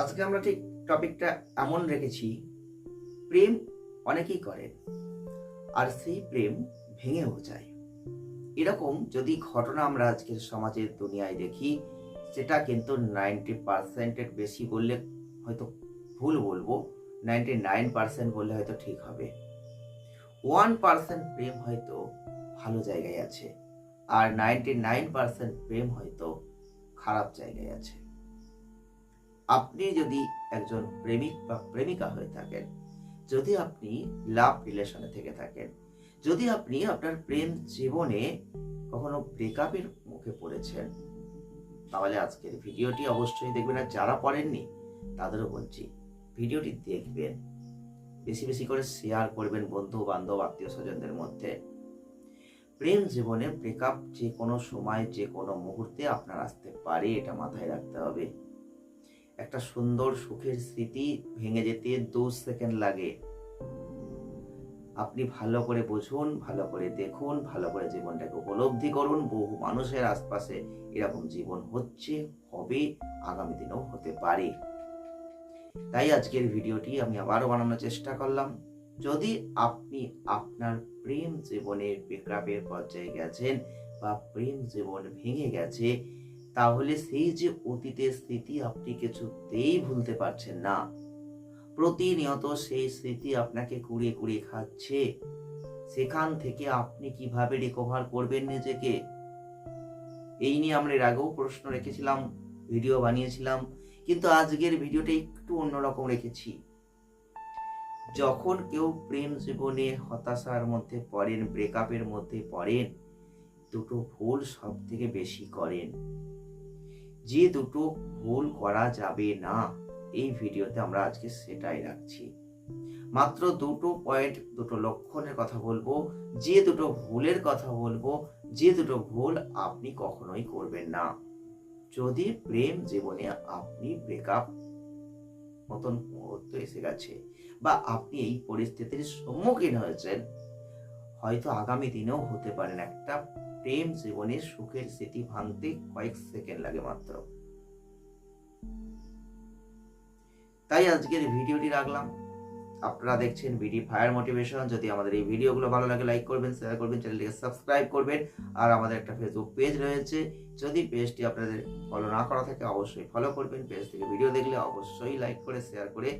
আজকে আমরা ঠিক টপিকটা এমন রেখেছি, প্রেম অনেকেই করেন আর সেই প্রেম ভেঙেও যায়। এরকম যদি ঘটনা আমরা আজকের সমাজের দুনিয়ায় দেখি, সেটা কিন্তু নাইনটি পার্সেন্টের বেশি বললে হয়তো ভুল বলব নাইনটি নাইন পার্সেন্ট বললে হয়তো ঠিক হবে। ওয়ান পার্সেন্ট প্রেম হয়তো ভালো জায়গায় আছে, আর নাইনটি নাইন পার্সেন্ট প্রেম হয়তো খারাপ জায়গায় আছে। আপনি যদি একজন প্রেমিক বা প্রেমিকা হয়ে থাকেন, যদি আপনি লাভ রিলেশনে থেকে থাকেন, যদি আপনি আপনার প্রেম জীবনে কখনো ব্রেকআপের মুখে পড়েছেন, তাহলে আজকের ভিডিওটি অবশ্যই দেখবেন। আর যারা পড়েননি, তাদেরও বলছি, ভিডিওটি দেখবেন। বেশি বেশি করে শেয়ার করবেন বন্ধু বান্ধব আত্মীয় স্বজনদের মধ্যে। প্রেম জীবনে ব্রেকআপ যে কোনো সময় যে কোনো মুহূর্তে আপনার আসতে পারে, এটা মাথায় রাখতে হবে। একটা সুন্দর সুখের স্মৃতি ভেঙে যেতে দু সেকেন্ড লাগে। আপনি ভালো করে বুঝুন, ভালো করে দেখুন, ভালো করে জীবনটাকে উপলব্ধি করুন। বহু মানুষের আশপাশে এরকম জীবন হচ্ছে, হবে, আগামী দিনেও হতে পারে। তাই আজকের ভিডিওটি আমি আবারও বানানোর চেষ্টা করলাম। যদি আপনি আপনার প্রেম জীবনের বেকআপের পর্যায়ে গেছেন বা প্রেম জীবন ভেঙে গেছে তাহলে সেই যে অতীতের স্মৃতি আপনি কিছুতেই ভুলতে পারছেন না। প্রতিনিয়ত সেই স্মৃতি আপনাকে কুড়িয়ে কুড়িয়ে খাচ্ছে। সেখান থেকে আপনি কীভাবে রিকভার করবেন নিজেকে? এই নিয়ে আমরা এর আগেও প্রশ্ন রেখেছিলাম ভিডিও বানিয়েছিলাম, কিন্তু আজকের ভিডিওটা একটু অন্যরকম রেখেছি। যখন কেউ প্রেম জীবনে হতাশার মধ্যে পড়েন ব্রেকআপের মধ্যে পড়েন, দুটো ভুল সব থেকে বেশি করেন। যে দুটো ভুল করা যাবে না, এই ভিডিওতে আমরা আজকে সেটাই রাখছি। মাত্র দুটো পয়েন্ট দুটো লক্ষণের কথা বলব, যে দুটো ভুলের কথা বলব, যে দুটো ভুল আপনি কখনোই করবেন না। যদি প্রেম জীবনে আপনি ব্রেকআপ মতন মুহূর্ত এসে গেছে বা আপনি এই পরিস্থিতির সম্মুখীন হয়েছেন, হয়তো আগামী দিনেও হতে পারেন একটা প্রেম জীবনের সুখের স্মৃতি ভাঙতে কয়েক সেকেন্ড লাগে মাত্র। তাই আজকের ভিডিওটি রাখলাম। আপনারা দেখছেন বিডি ফায়ার মোটিভেশন যদি আমাদের এই ভিডিওগুলো ভালো লাগে লাইক করবেন শেয়ার করবেন চ্যানেলটিকে সাবস্ক্রাইব করবেন। আর আমাদের একটা ফেসবুক পেজ রয়েছে। যদি পেজটি আপনাদের ফলো না করা থাকে, অবশ্যই ফলো করবেন। পেজ থেকে ভিডিও দেখলে অবশ্যই লাইক করে শেয়ার করে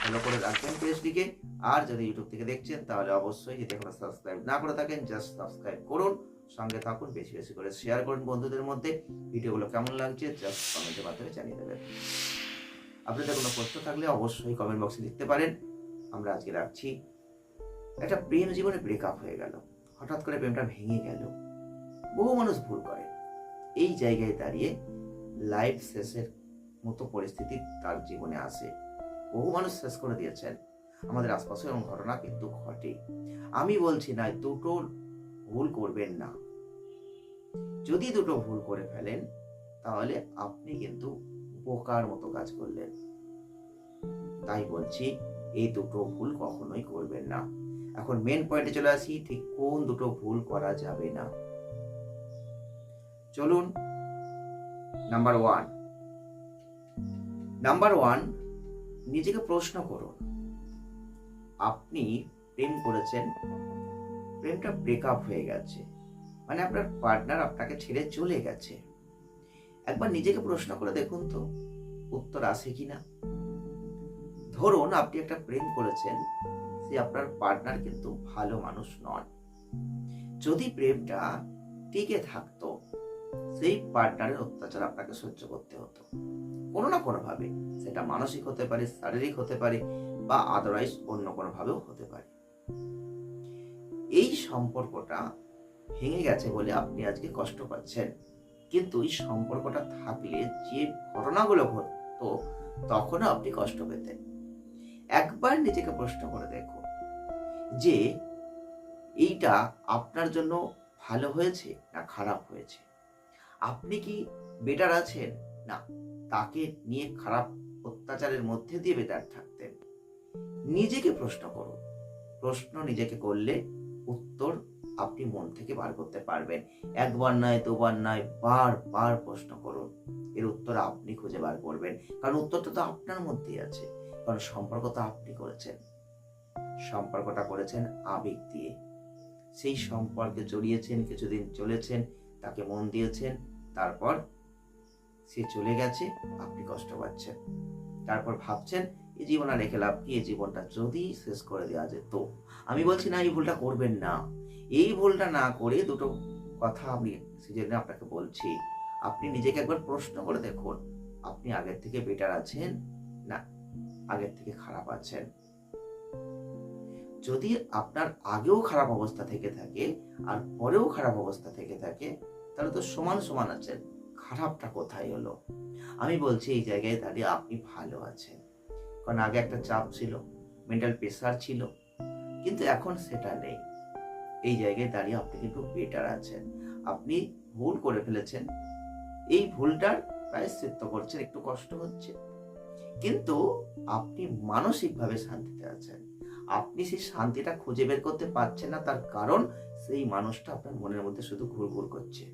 ফলো করে রাখবেন পেজটিকে আর যদি ইউটিউব থেকে দেখছেন, তাহলে অবশ্যই যদি এখনও সাবস্ক্রাইব না করে থাকেন জাস্ট সাবস্ক্রাইব করুন। সঙ্গে থাকুন, বেশি বেশি করে শেয়ার করুন বন্ধুদের মধ্যে। ভিডিওগুলো কেমন লাগছে জাস্ট কমেন্টের মাধ্যমে জানিয়ে দেবেন। আপনাদের কোনো প্রশ্ন থাকলে অবশ্যই কমেন্ট বক্সে লিখতে পারেন। আমরা আজকে রাখছি। একটা প্রেম জীবনে ব্রেকআপ হয়ে গেল। হঠাৎ করে প্রেমটা ভেঙে গেল। বহু মানুষ ভুল করে। এই জায়গায় দাঁড়িয়ে লাইফ শেষের মতো পরিস্থিতি তার জীবনে আসে। বহু মানুষ শেষ করে দিয়েছেন। আমাদের আশপাশে এরকম ঘটনা কিন্তু ঘটে। আমি বলছি না, দুটো ভুল করবেন না। যদি দুটো ভুল করে ফেলেন, তাহলে আপনি কিন্তু বোকার মতো কাজ করলেন। তাই বলছি, এই দুটো ভুল কখনোই করবেন না। এখন মেন পয়েন্টে চলে আসি, ঠিক কোন দুটো ভুল করা যাবে না। চলুন নাম্বার ওয়ান নাম্বার ওয়ান নিজেকে প্রশ্ন করুন। আপনি প্রেম করেছেন প্রেমটা ব্রেকআপ হয়ে গেছে। মানে আপনার পার্টনার আপনাকে ছেড়ে চলে গেছে। একবার নিজেকে প্রশ্ন করে দেখুন তো, উত্তর আসে কিনা ধরুন আপনি একটা প্রেম করেছেন, সে আপনার পার্টনার কিন্তু ভালো মানুষ নন। যদি প্রেমটা টিকে থাকতো, সেই পার্টনারের অত্যাচার আপনাকে সহ্য করতে হতো। কোনো না কোনোভাবে। সেটা মানসিক হতে পারে, শারীরিক হতে পারে, বা আদারওয়াইজ অন্য কোনোভাবেও হতে পারে। এই সম্পর্কটা ভেঙে গেছে বলে আপনি আজকে কষ্ট পাচ্ছেন। কিন্তু এই সম্পর্কটা থাকলে যে ঘটনাগুলো ঘটতো, তখনও আপনি কষ্ট পেতেন। একবার নিজেকে প্রশ্ন করে দেখো যে, এইটা আপনার জন্য ভালো হয়েছে না খারাপ হয়েছে? আপনি কি বেটার আছেন? না, তাকে নিয়ে খারাপ অত্যাচারের মধ্যে দিয়ে বেটার থাকতেন। নিজেকে প্রশ্ন করুন। প্রশ্ন নিজেকে করলে উত্তর আপনি মন থেকে বার করতে পারবেন। একবার নয়, দুবার নয়, বার বার প্রশ্ন করুন। এর উত্তর আপনি খুঁজে বার করবেন। কারণ উত্তরটা তো আপনার মধ্যেই আছে। কারণ সম্পর্ক তো আপনি করেছেন। সম্পর্কটা করেছেন আবেগ দিয়ে। সেই সম্পর্কে জড়িয়েছেন, কিছুদিন চলেছেন, তাকে মন দিয়েছেন, তারপর সে চলে গেছে, আপনি কষ্ট পাচ্ছেন। তারপর ভাবছেন এই জীবন আর রেখে লাভ কি এই জীবনটা যদি শেষ করে দেওয়া যেত। আমি বলছি, না, এই ভুলটা করবেন না। এই ভুলটা না করে দুটো কথা আমি সেজন্য আপনাকে বলছি। আপনি নিজেকে একবার প্রশ্ন করে দেখুন, আপনি আগের থেকে বেটার আছেন না আগের থেকে খারাপ আছেন? যদি আপনার আগেও খারাপ অবস্থা থেকে থাকে, আর পরেও খারাপ অবস্থা থেকে থাকে, তাহলে তো সমান সমান আছেন। খারাপটা কোথায় হলো? আমি বলছি, এই জায়গায় দাঁড়িয়ে আপনি ভালো আছেন। কারণ আগে একটা চাপ ছিল মেন্টাল প্রেসার ছিল, কিন্তু এখন সেটা নেই। এই জায়গায় দাঁড়িয়ে আপনি কিন্তু বেটার আছেন। আপনি ভুল করে ফেলেছেন। এই ভুলটার প্রায় প্রায়শ্চিত্ত করছেন, একটু কষ্ট হচ্ছে। কিন্তু আপনি মানসিকভাবে শান্তিতে আছেন। আপনি সেই শান্তিটা খুঁজে বের করতে পারছেন না, তার কারণ সেই মানুষটা আপনার মনের মধ্যে শুধু ঘুরঘুর করছে।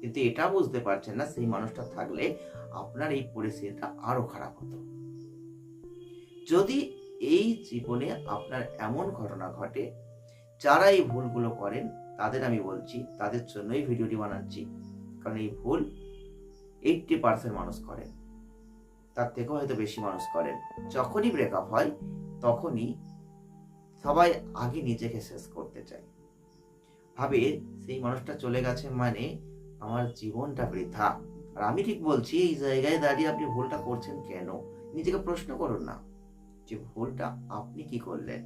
কিন্তু এটা বুঝতে পারছেন না, সেই মানুষটা থাকলে আপনার এই পরিস্থিতিটা আরও খারাপ হতো। যদি এই জীবনে আপনার এমন ঘটনা ঘটে, যারা এই ভুলগুলো করেন, তাদের আমি বলছি, তাদের জন্যই ভিডিওটি বানাচ্ছি। কারণ এই ভুল এইটটি পার্সেন্ট মানুষ করেন। তার থেকেও হয়তো বেশি মানুষ করেন। যখনই ব্রেকআপ হয়, তখনই সবাই আগে নিজেকে শেষ করতে চায়। ভাবে সেই মানুষটা চলে গেছে মানে আমার জীবনটা বৃথা। আর আমি ঠিক বলছি, এই জায়গায় দাঁড়িয়ে আপনি ভুলটা করছেন কেন? নিজেকে প্রশ্ন করুন না। যে ভুলটা আপনি কি করলেন?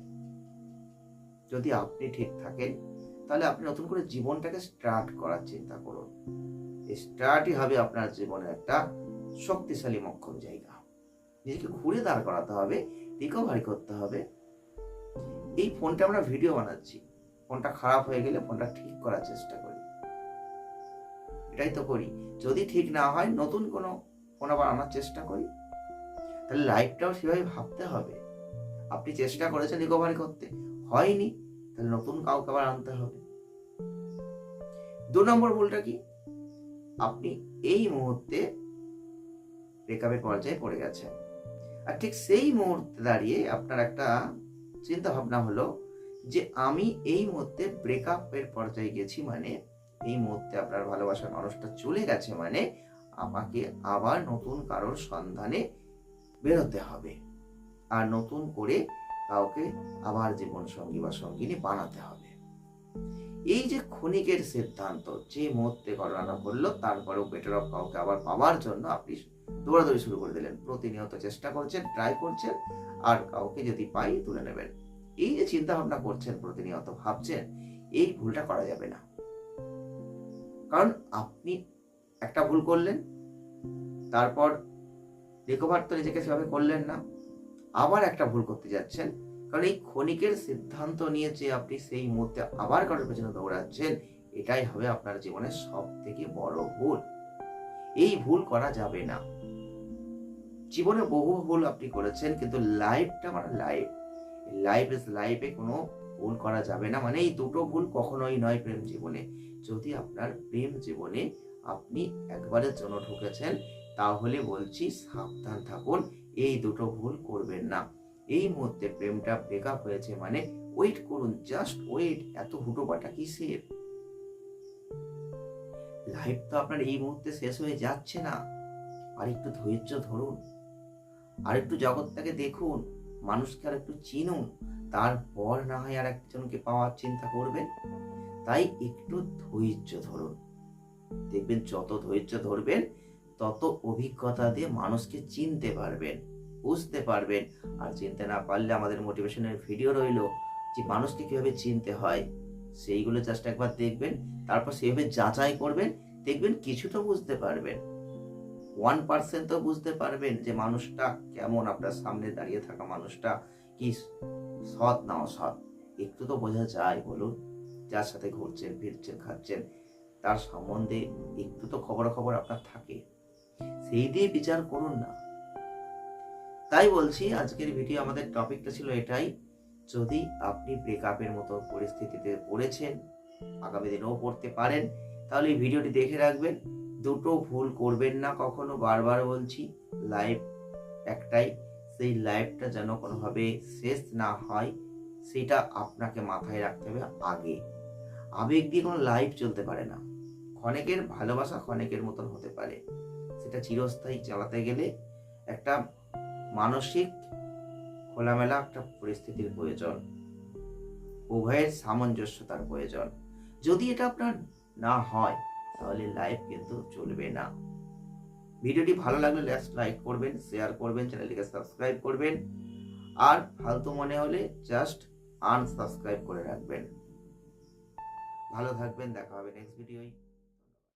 যদি আপনি ঠিক থাকেন, তাহলে আপনি নতুন করে জীবনটাকে স্টার্ট করার চিন্তা করুন। স্টার্টই হবে আপনার জীবনের একটা শক্তিশালী মক্ষম জায়গা। নিজেকে ঘুরে দাঁড় করাতে হবে রিকভারি করতে হবে। এই ফোনটা আমরা ভিডিও বানাচ্ছি। ফোনটা খারাপ হয়ে গেলে ফোনটা ঠিক করার চেষ্টা করি। এটাই তো করি। যদি ঠিক না হয়, নতুন কোনো ফোন আবার আনার চেষ্টা করি। তাহলে লাইফটাও সেভাবে ভাবতে হবে। আপনি চেষ্টা করেছেন রিকভারি করতে, হয়নি, তাহলে নতুন কাউকে আবার আনতে হবে। দু নম্বর ভুলটা কি? আপনি এই মুহূর্তে ব্রেকআপের পর্যায়ে পড়ে গেছেন। আর ঠিক সেই মুহূর্তে দাঁড়িয়ে আপনার একটা চিন্তা ভাবনা হলো যে, আমি এই মুহূর্তে ব্রেকআপের পর্যায়ে গেছি মানে এই মুহূর্তে আপনার ভালোবাসার মানুষটা চলে গেছে মানে আমাকে আবার নতুন কারোর সন্ধানে বেরোতে হবে। আর নতুন করে কাউকে আবার জীবন সঙ্গী বা সঙ্গিনী বানাতে হবে। এই যে ক্ষণিকের সিদ্ধান্ত, যে মুহূর্তে ঘটনা করল তারপরেও বেটার অফ কাউকে আবার পাওয়ার জন্য আপনি দৌড়াদৌড়ি শুরু করে দিলেন। প্রতিনিয়ত চেষ্টা করছেন ট্রাই করছেন, আর কাউকে যদি পাই তুলে নেবেন। এই যে চিন্তা ভাবনা করছেন, প্রতিনিয়ত ভাবছেন, এই ভুলটা করা যাবে না। কারণ আপনি একটা ভুল করলেন, তারপর রিকভার তো নিজেকে সেভাবে করলেন না। আবার একটা ভুল করতে যাচ্ছেন। কারণ এই ক্ষণিকের সিদ্ধান্ত নিয়ে যে আপনি সেই মুহূর্তে আবার কারোর পেছনে দৌড়াচ্ছেন, এটাই হবে আপনার জীবনের সব থেকে বড় ভুল। এই ভুল করা যাবে না। জীবনে বহু ভুল আপনি করেছেন, কিন্তু লাইফটা মানে লাইফ। লাইফ ইজ লাইফে কোনো ভুল করা যাবে না। মানে এই দুটো ভুল কখনোই নয় প্রেম জীবনে। যদি আপনার প্রেম জীবনে আপনি একবারের জন্য ঢুকেছেন, তাহলে বলছি সাবধান থাকুন, এই দুটো ভুল করবেন না। এই মুহূর্তে প্রেমটা ব্রেকআপ হয়েছে মানে ওয়েট করুন জাস্ট ওয়েট এত হুটোপাটা কিসের? লাইফ তো আপনার এই মুহূর্তে শেষ হয়ে যাচ্ছে না। আর একটু ধৈর্য ধরুন আর একটু জগৎটাকে দেখুন, মানুষকে আর একটু চিনুন, তারপর না হয় আর একজনকে পাওয়ার চিন্তা করবেন। তাই একটু ধৈর্য ধরুন। দেখবেন যত ধৈর্য ধরবেন, তত অভিজ্ঞতা দিয়ে মানুষকে চিনতে পারবেন, বুঝতে পারবেন। আর চিনতে না পারলে আমাদের মোটিভেশনের ভিডিও রইল যে মানুষকে কীভাবে চিনতে হয়, সেইগুলো জাস্ট একবার দেখবেন, তারপর সেইভাবে যাচাই করবেন, দেখবেন কিছু তো বুঝতে পারবেন। ওয়ান পার্সেন্ট তো বুঝতে পারবেন যে মানুষটা কেমন, আপনার সামনে দাঁড়িয়ে থাকা মানুষটা কি সৎ না অসৎ। একটু তো বোঝা যায়, বলুন। যার সাথে ঘুরছেন, ফিরছেন, খাচ্ছেন। তার সম্বন্ধে একটু তো খবর খবর আপনার থাকে। সেই দিয়ে বিচার করুন না। তাই বলছি, আজকের ভিডিও আমাদের টপিকটা ছিল এটাই, যদি আপনি ব্রেকআপের মতো পরিস্থিতিতে পড়েছেন, আগামী দিনেও পড়তে পারেন, তাহলে এই ভিডিওটি দেখে রাখবেন। দুটো ভুল করবেন না কখনো, বারবার বলছি লাইভ একটাই, সেই লাইভটা যেন কোনোভাবে শেষ না হয়, সেটা আপনাকে মাথায় রাখতে হবে আগে। আবেগ দিয়ে কোনো লাইভ চলতে পারে না। ক্ষণেকের ভালোবাসা ক্ষণেকের মতন হতে পারে। সেটা চিরস্থায়ী চালাতে গেলে একটা মানসিক খোলামেলা একটা পরিস্থিতির প্রয়োজন। উভয়ের সামঞ্জস্যতার প্রয়োজন। যদি এটা আপনার না হয়, তাহলে লাইভ কিন্তু চলবে না। ভিডিওটি ভালো লাগলে লাইক করবেন শেয়ার করবেন চ্যানেলটিকে সাবস্ক্রাইব করবেন। আর ফালতু মনে হলে জাস্ট আনসাবস্ক্রাইব করে রাখবেন। ভালো থাকবেন, দেখা হবে নেক্সট ভিডিওয়